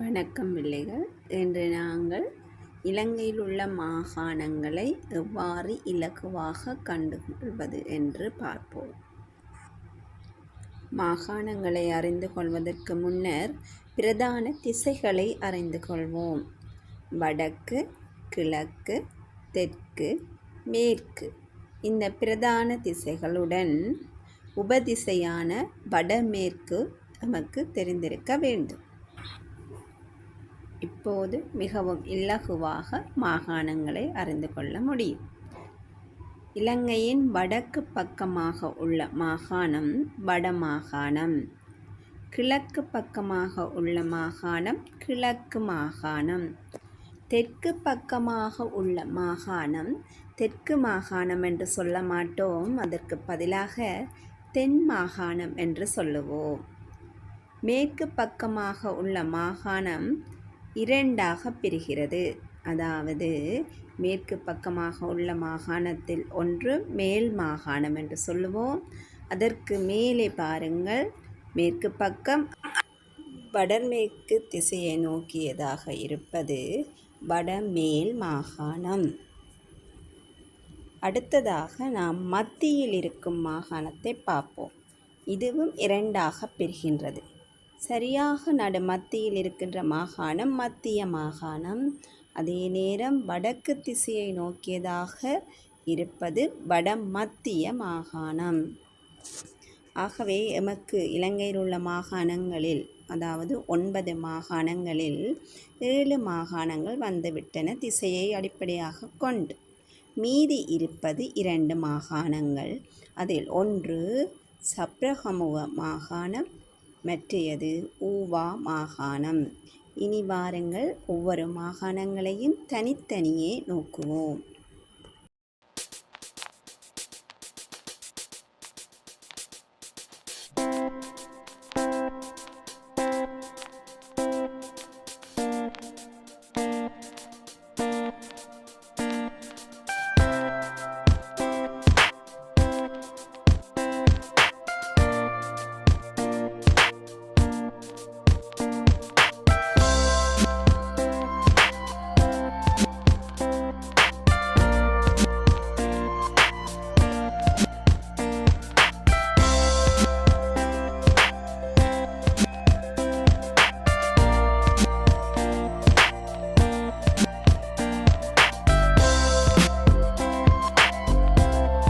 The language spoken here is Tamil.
வணக்கம் பிள்ளைகள். இன்று நாங்கள் இலங்கையில் உள்ள மாகாணங்களை எவ்வாறு இலகுவாக கண்டுகொள்வது என்று பார்ப்போம். மாகாணங்களை அறிந்து கொள்வதற்கு முன்னர் பிரதான திசைகளை அறிந்து கொள்வோம். வடக்கு கிழக்கு தெற்கு மேற்கு இந்த பிரதான திசைகளுடன் உபதிசையான வடமேற்கு நமக்கு தெரிந்திருக்க வேண்டும். இப்போது மிகவும் இலகுவாக மாகாணங்களை அறிந்து கொள்ள முடியும். இலங்கையின் வடக்கு பக்கமாக உள்ள மாகாணம் வடமாகாணம். கிழக்கு பக்கமாக உள்ள மாகாணம் கிழக்கு மாகாணம். தெற்கு பக்கமாக உள்ள மாகாணம் தெற்கு மாகாணம் என்று சொல்ல மாட்டோம். அதற்கு பதிலாக தென் மாகாணம் என்று சொல்லுவோம். மேற்கு பக்கமாக உள்ள மாகாணம் இரண்டாக பிரிகிறது. அதாவது மேற்கு பக்கமாக உள்ள மாகாணத்தில் ஒன்று மேல் மாகாணம் என்று சொல்லுவோம். அதற்கு மேலே பாருங்கள். மேற்கு பக்கம் வடமேற்கு திசையை நோக்கியதாக இருப்பது வடமேல் மாகாணம். அடுத்ததாக நாம் மத்தியில் இருக்கும் மாகாணத்தை பார்ப்போம். இதுவும் இரண்டாக பிரிகின்றது. சரியாக நடு மத்தியில் இருக்கின்ற மாகாணம் மத்திய மாகாணம். அதே நேரம் வடக்கு திசையை நோக்கியதாக இருப்பது வட மத்திய மாகாணம். ஆகவே எமக்கு இலங்கையில் உள்ள மாகாணங்களில் அதாவது ஒன்பது மாகாணங்களில் ஏழு மாகாணங்கள் வந்துவிட்டன திசையை அடிப்படையாக கொண்டு. மீதி இருப்பது இரண்டு மாகாணங்கள். அதில் ஒன்று சப்ரஹமுவ மாகாணம் மற்றையது ஊவா மாகாணம். இனி வாருங்கள் ஒவ்வொரு மாகாணங்களையும் தனித்தனியே நோக்குவோம்.